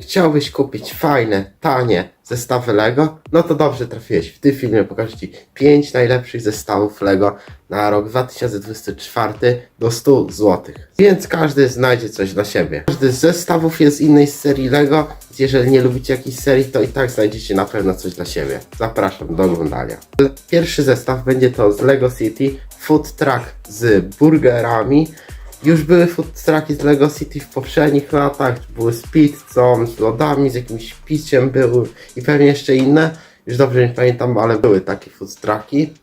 Chciałbyś kupić fajne, tanie zestawy Lego? No to dobrze trafiłeś. W tym filmie pokażę Ci 5 najlepszych zestawów Lego na rok 2024 do 100 zł. Więc każdy znajdzie coś dla siebie. Każdy z zestawów jest z innej serii Lego. Jeżeli nie lubicie jakiejś serii, to i tak znajdziecie na pewno coś dla siebie. Zapraszam do oglądania. Pierwszy zestaw będzie to z Lego City Food Truck z burgerami. Już były food trucki z Lego City w poprzednich latach, były z pizzą, z lodami, z jakimś piciem były i pewnie jeszcze inne. Już dobrze nie pamiętam, ale były takie food trucki.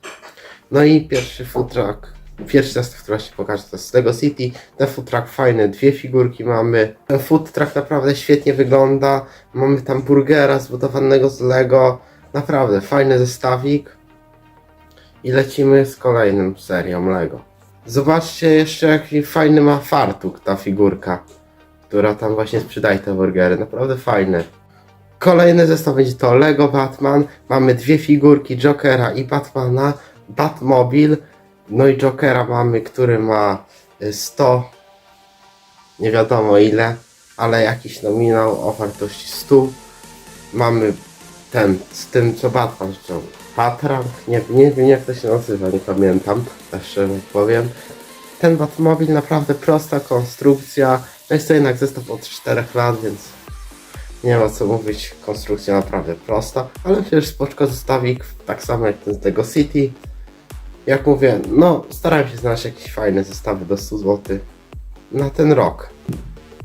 No i pierwszy food truck, pierwszy zestaw, który się pokażę, to jest z Lego City. Ten food truck fajny, dwie figurki mamy. Ten food truck naprawdę świetnie wygląda. Mamy tam burgera zbudowanego z Lego. Naprawdę fajny zestawik. I lecimy z kolejnym serią Lego. Zobaczcie jeszcze jaki fajny ma fartuk ta figurka, która tam właśnie sprzedaje te burgery. Naprawdę fajne. Kolejny zestaw będzie to Lego Batman. Mamy dwie figurki Jokera i Batmana. Batmobil. No i Jokera mamy, który ma y, 100 nie wiadomo ile, ale jakiś nominał o wartości 100. Mamy ten z tym co Batman chciał. Patrank, nie, nie wiem jak to się nazywa, nie pamiętam, szczerze powiem. Ten Batmobil naprawdę prosta konstrukcja. No jest to jednak zestaw od 4 lat, więc nie ma co mówić, konstrukcja naprawdę prosta, ale przecież spoczko zestawik, tak samo jak ten z Lego City. Jak mówię, no starałem się znaleźć jakieś fajne zestawy do 100 zł na ten rok.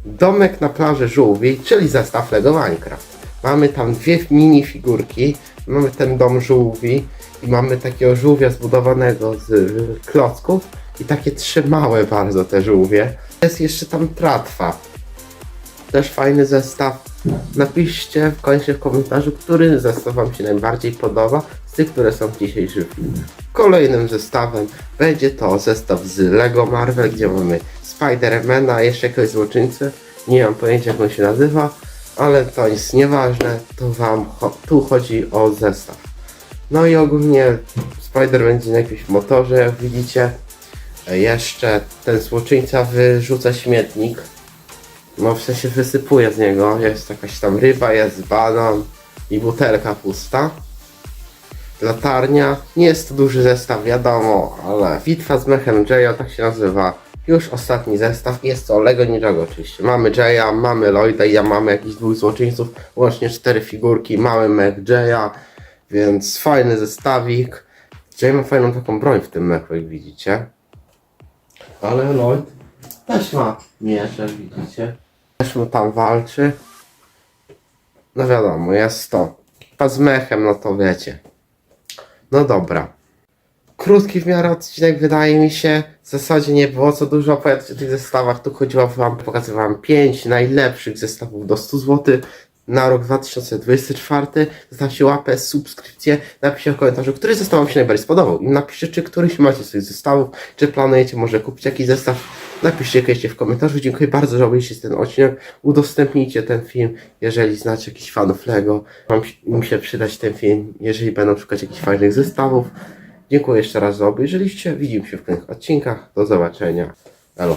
Domek na plaży żółwi, czyli zestaw Lego Minecraft. Mamy tam dwie mini figurki, mamy ten dom żółwi i mamy takiego żółwia zbudowanego z klocków i takie trzy małe bardzo te żółwie. Jest jeszcze tam tratwa. Też fajny zestaw. Napiszcie koniecznie w komentarzu, który zestaw Wam się najbardziej podoba z tych, które są w dzisiejszym filmie. Kolejnym zestawem będzie to zestaw z Lego Marvel, gdzie mamy Spidermana, jeszcze jakiegoś złoczyńcę. Nie mam pojęcia jak on się nazywa, ale to jest nieważne, to Wam cho- tu chodzi o zestaw. No i ogólnie Spider będzie na jakimś motorze, jak widzicie. E, Jeszcze ten złoczyńca wyrzuca śmietnik. No w sensie wysypuje z niego. Jest jakaś tam ryba, jest banan i butelka pusta. Latarnia. Nie jest to duży zestaw, wiadomo, ale bitwa z mechem Jaya, tak się nazywa. Już ostatni zestaw. Jest to Lego Ninjago oczywiście. Mamy Jaya, mamy Lloyda i ja mamy jakichś dwóch złoczyńców. Łącznie cztery figurki. Mamy mech Jaya, więc fajny zestawik. Jay ma fajną taką broń w tym mechu, jak widzicie. Ale Lloyd też ma miecz, jak widzicie. Też mu tam walczy. No wiadomo, jest to. A z mechem, no to wiecie. No dobra. Krótki w miarę odcinek wydaje mi się. W zasadzie nie było co dużo opowiadać o tych zestawach. Tu chodziło wam, pokazywałem 5 najlepszych zestawów do 100 zł na rok 2024. Zostawcie łapę, subskrypcję, napiszcie w komentarzu, który zestaw wam się najbardziej spodobał. Napiszcie, czy któryś macie z tych zestawów, czy planujecie może kupić jakiś zestaw. Napiszcie koniecznie w komentarzu. Dziękuję bardzo, że obejrzycie ten odcinek. Udostępnijcie ten film, jeżeli znacie jakichś fanów Lego. Mam im się przydać ten film, jeżeli będą szukać jakichś fajnych zestawów. Dziękuję jeszcze raz za obejrzeliście. Widzimy się w kolejnych odcinkach. Do zobaczenia. Elo.